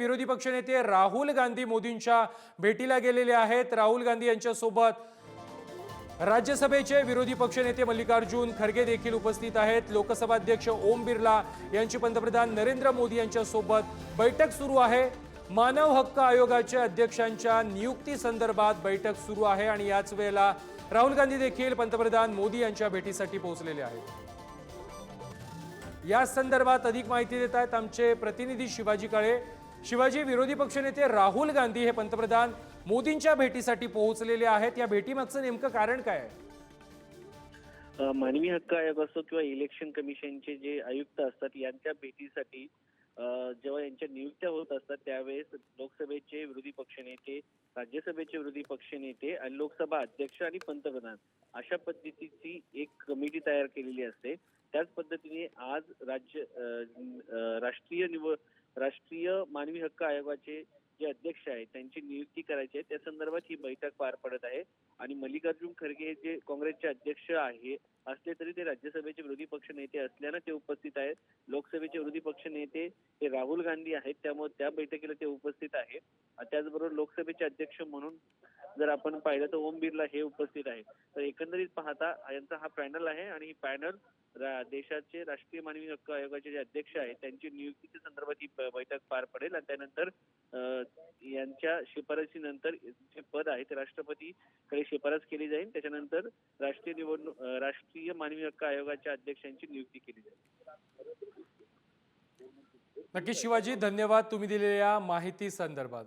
विरोधी पक्षनेते राहुल गांधी मोदींच्या भेटीला गेलेले आहेत. राहुल गांधी यांच्यासोबत राज्यसभेचे विरोधी पक्षनेते मल्लिकार्जुन खरगे देखील उपस्थित आहेत. लोकसभा अध्यक्ष ओम बिर्ला यांची पंतप्रधान नरेंद्र मोदी यांच्यासोबत बैठक सुरू आहे. मानव हक्क आयोगाच्या अध्यक्षांच्या नियुक्ती संदर्भात बैठक सुरू आहे आणि याच वेळेला राहुल गांधी देखील पंतप्रधान मोदी यांच्या भेटीसाठी पोहोचलेले आहेत. या संदर्भात अधिक माहिती देत आहेत आमचे प्रतिनिधी शिवाजी काळे. शिवाजी विरोधी पक्षनेते राहुल गांधी हे पंतप्रधान मोदींच्या भेटीसाठी पोहोचलेले आहेत. या भेटीमागचं नेमकं कारण काय आहे? मानवी हक्क आयोग असतो किंवा इलेक्शन कमिशनचे जे आयुक्त असतात यांच्या भेटीसाठी जेव्हा यांच्या नियुक्त्या होत असतात त्यावेळेस लोकसभेचे विरोधी पक्षनेते राज्यसभेचे विरोधी पक्षनेते आणि लोकसभा अध्यक्ष आणि पंतप्रधान अशा पद्धतीची एक कमिटी तयार केलेली असते. त्याच पद्धतीने आज राज्य राष्ट्रीय निवड राष्ट्रीय मानवी हक्क आयोगाचे जे अध्यक्ष आहेत त्यांची नियुक्ती करायची आहे. त्या संदर्भात ही बैठक पार पडत आहे. आणि मल्लिकार्जुन खरगे हे जे काँग्रेसचे अध्यक्ष आहे असले तरी ते राज्यसभेचे विरोधी पक्ष नेते असल्यानं ते उपस्थित आहेत. लोकसभेचे विरोधी पक्ष नेते हे राहुल गांधी आहेत त्यामुळे त्या बैठकीला ते उपस्थित आहे. त्याचबरोबर लोकसभेचे अध्यक्ष म्हणून जर आपण पाहिलं तर ओम बिर्ला हे उपस्थित आहे तर एकंदरीत पाहता यांचा हा पॅनल आहे आणि ही पॅनल देशाचे राष्ट्रीय मानवी हक्क आयोगाचे जे अध्यक्ष आहेत त्यांची नियुक्तीच्या संदर्भात ही बैठक पार पडेल. आणि त्यानंतर यांच्या शिफारसीनंतर जे पद आहे ते राष्ट्रपतीकडे शिफारस केली जाईल. त्याच्यानंतर राष्ट्रीय निवडणूक राष्ट्रीय मानवी हक्क आयोगाच्या अध्यक्षांची नियुक्ती केली जाईल. नक्की शिवाजी धन्यवाद तुम्ही दिलेल्या माहिती संदर्भात.